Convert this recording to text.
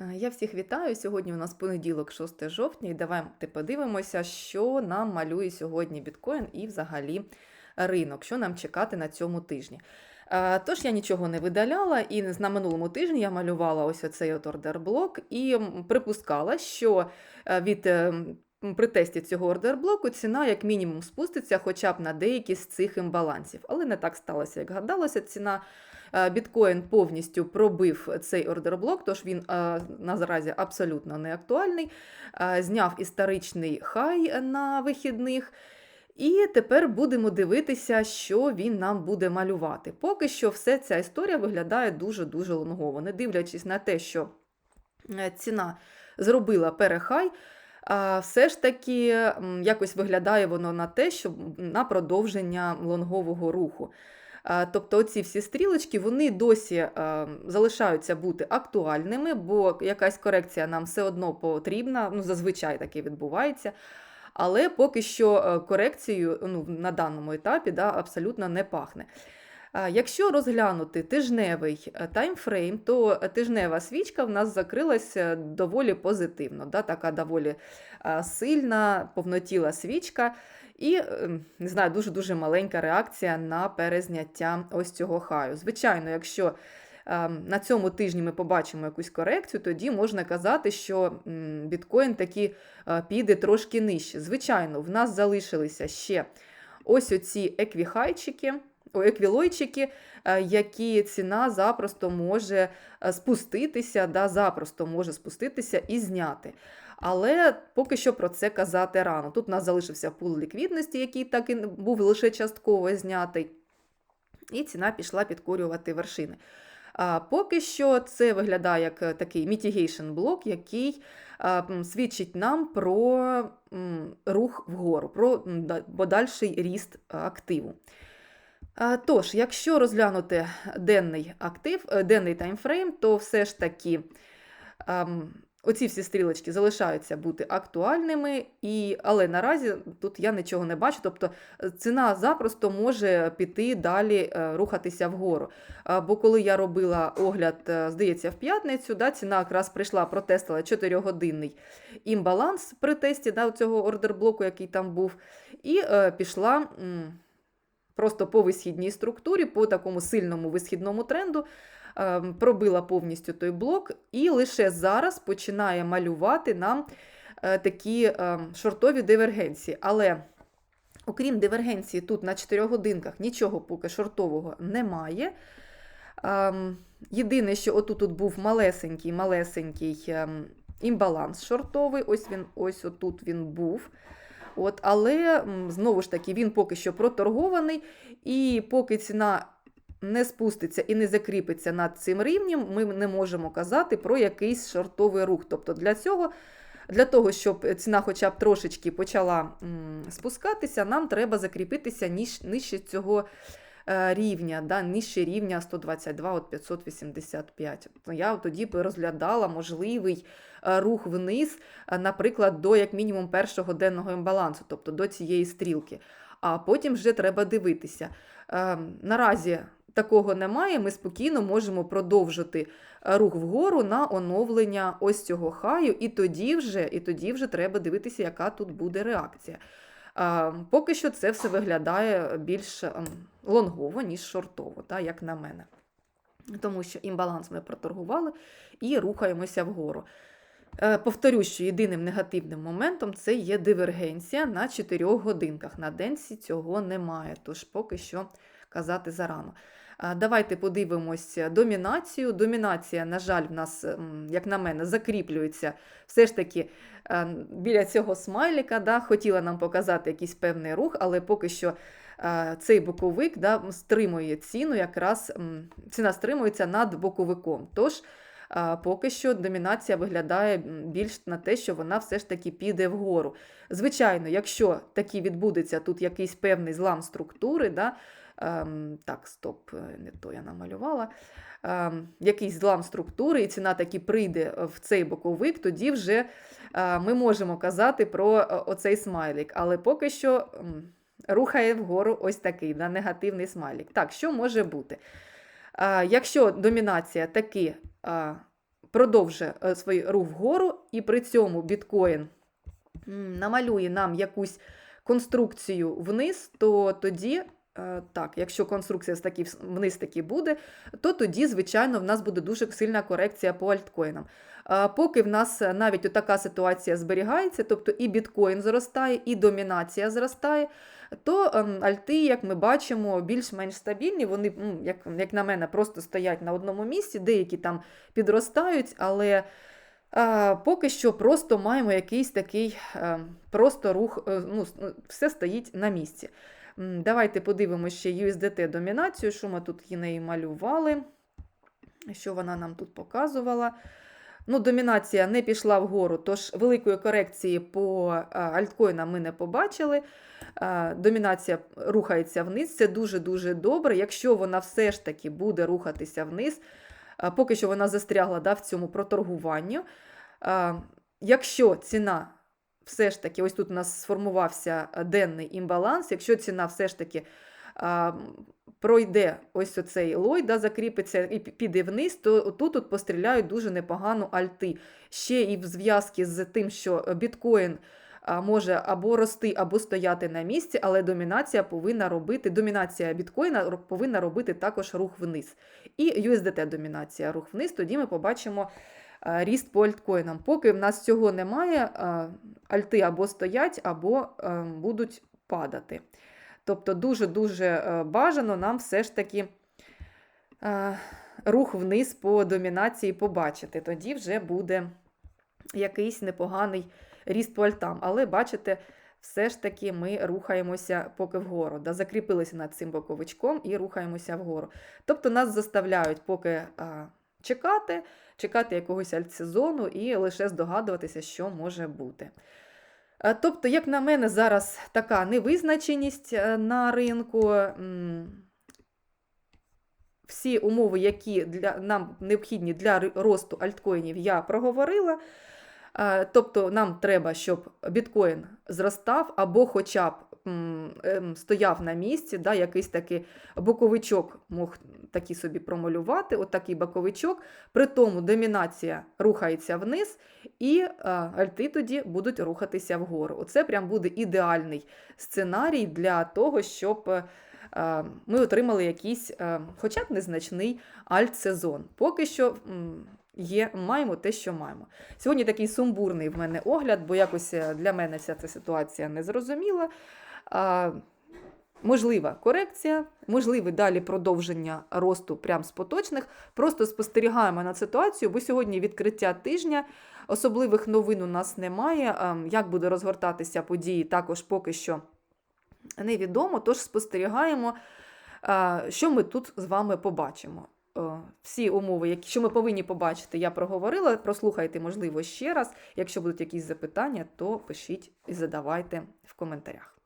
Е, Я всіх вітаю. Сьогодні у нас понеділок, 6 жовтня, і давайте подивимося, що нам малює сьогодні біткоін і взагалі ринок, що нам чекати на цьому тижні. Е, Тож я нічого не видаляла, і на минулому тижні я малювала ось оцей от ордер-блок і припускала, що е, від при тесті цього ордер-блоку ціна як мінімум спуститься хоча б на деякі з цих імбалансів. Але не так сталося, як гадалося. Ціна Біткоін повністю пробив цей ордерблок, тож він е, наразі абсолютно не актуальний. Е, Зняв історичний хай на вихідних. І тепер будемо дивитися, що він нам буде малювати. Поки що все ця історія виглядає дуже-дуже лонгово. Не дивлячись на те, що е, ціна зробила перехай, все ж таки якось виглядає воно на те, що на продовження лонгового руху. Тобто оці всі стрілочки вони досі е, залишаються бути актуальними, бо якась корекція нам все одно потрібна, ну зазвичай таке відбувається. Але поки що е, корекцією ну, на даному етапі да, абсолютно не пахне. Якщо розглянути тижневий е, таймфрейм, то тижнева свічка в нас закрилася доволі позитивно. Да, Така доволі е, сильна, повнотіла свічка. І ем, не знаю, дуже-дуже маленька реакція на перезняття ось цього хаю. Звичайно, якщо ем, на цьому тижні ми побачимо якусь корекцію, тоді можна казати, що біткоін таки е, піде трошки нижче. Звичайно, в нас залишилися ще ось оці еквіхайчики. Еквілойчики, е, які ціна запросто може е, спуститися, да, запросто може спуститися і зняти. Але поки що про це казати рано. Тут у нас залишився пул ліквідності, який так і був лише частково знятий, і ціна пішла підкорювати вершини. А поки що це виглядає як е, такий mitigation блок, який свідчить нам про рух вгору, про подальший ріст активу. Тож, якщо розглянути денний актив, е, денний таймфрейм, то все ж таки оці всі стрілочки залишаються бути актуальними, і, але наразі тут я нічого не бачу. Тобто е, ціна запросто може піти далі е, рухатися вгору. Бо коли я робила огляд, е, здається, в п'ятницю, да, ціна якраз прийшла, протестила 4-годинний імбаланс при тесті да, цього ордерблоку, який там був, і е, пішла. Просто по висхідній структурі, по такому сильному висхідному тренду, пробила повністю той блок, і лише зараз починає малювати нам е, такі е, шортові дивергенції. Але окрім дивергенції, тут на 4 годинках нічого поки шортового немає. Ем, Єдине, що отут тут був малесенький, малесенький ем, імбаланс шортовий, ось він, ось отут він був. От, але знову ж таки, він поки що проторгований, і поки ціна не спуститься і не закріпиться над цим рівнем, ми не можемо казати про якийсь шортовий рух. Тобто для цього, для того, щоб ціна хоча б трошечки почала спускатися, нам треба закріпитися нижче цього е, рівня, да, нижче рівня 122 от 585. Ну, Я тоді розглядала можливий е, рух вниз, е, наприклад, до як мінімум першого денного імбалансу, тобто до цієї стрілки. А потім вже треба дивитися. Е, Наразі такого немає. Ми спокійно можемо продовжити е, рух вгору на оновлення ось цього хаю, і тоді вже, і тоді вже треба дивитися, яка тут буде реакція. Поки що це все виглядає більш ем, лонгово, ніж шортово, та, як на мене. Тому що імбаланс ми проторгували і рухаємося вгору. Е, Повторю, що єдиним негативним моментом це є дивергенція на 4 годинках. На денсі цього немає, тож поки що казати зарано. Е, Давайте подивимося домінацію. Домінація, на жаль, в нас, як на мене, закріплюється все ж таки е, біля цього смайліка. Да, Хотіла нам показати якийсь певний рух, але поки що е, цей боковик да, стримує ціну, якраз ціна стримується над боковиком. Тож Поки що домінація виглядає більш на те, що вона все ж таки піде вгору. Звичайно, якщо таки відбудеться тут якийсь певний злам структури, да, ем, так, стоп, е, не то я намалювала. Ем, якийсь злам структури, і ціна таки прийде в цей боковик, тоді вже е, ми можемо казати про е, оцей смайлик. Але поки що рухає вгору ось такий да, негативний смайлик. Так, що може бути? Е, Якщо домінація таки е, продовжує е, свій рух вгору, і при цьому біткоін намалює нам якусь конструкцію вниз, то тоді. Е, Так, якщо конструкція з таки вниз таки буде, то тоді, звичайно, в нас буде дуже сильна корекція по альткоїнам. Поки в нас навіть така ситуація зберігається, тобто і біткоін зростає, і домінація зростає, то ем, альти, як ми бачимо, більш-менш стабільні. Вони, як, як на мене, просто стоять на одному місці, деякі там підростають, але а, поки що просто маємо якийсь такий е, просто рух, е, ну, ну, все стоїть на місці. Давайте подивимося ще USDT домінацію, що ми тут її неї малювали, що вона нам тут показувала. Ну, домінація не пішла вгору, тож великої корекції по альткоїнам ми не побачили. Домінація рухається вниз. Це дуже-дуже добре. Якщо вона все ж таки буде рухатися вниз, поки що вона застрягла да, в цьому проторгуванню. Якщо ціна все ж таки, ось тут у нас сформувався денний імбаланс, якщо ціна все ж таки пройде ось оцей лой, да, закріпиться і піде вниз, то тут от постріляють дуже непогану альти. Ще і в зв'язку з тим, що біткоін може або рости, або стояти на місці, але домінація повинна робити, домінація біткоїна повинна робити також рух вниз. І USDT домінація рух вниз, тоді ми побачимо ріст по альткоїнам. Поки в нас цього немає, альти або стоять, або е, будуть падати. Тобто дуже-дуже е, бажано нам все ж таки е, рух вниз по домінації побачити. Тоді вже буде якийсь непоганий ріст по альтам. Але бачите, все ж таки ми рухаємося поки вгору. Да? Закріпилися над цим боковичком і рухаємося вгору. Тобто нас заставляють поки а, чекати, чекати якогось альтсезону і лише здогадуватися, що може бути. Е, Тобто, як на мене, зараз така невизначеність е, на ринку. Всі умови, які для, нам необхідні для росту альткоїнів, я проговорила. Е, Тобто, нам треба, щоб біткоін зростав або хоча б ем, стояв на місці, да, якийсь такий боковичок мог такий собі промалювати, отакий боковичок. При тому домінація рухається вниз, і е, альти тоді будуть рухатися вгору. Оце прям буде ідеальний сценарій для того, щоб е, ми отримали якийсь, хоча б незначний альт-сезон. Поки що є, маємо те, що маємо. Сьогодні такий сумбурний в мене огляд, бо якось е, для мене вся ця ситуація не зрозуміла. А, Можлива корекція, можливе далі продовження росту прям з поточних. Просто спостерігаємо над ситуацією, бо сьогодні відкриття тижня, особливих новин у нас немає. Ем, Як буде розгортатися події, також поки що невідомо. Тож спостерігаємо, що ми тут з вами побачимо. Всі умови, які що ми повинні побачити, я проговорила. Прослухайте, можливо, ще раз. Якщо будуть якісь запитання, то пишіть і задавайте в коментарях.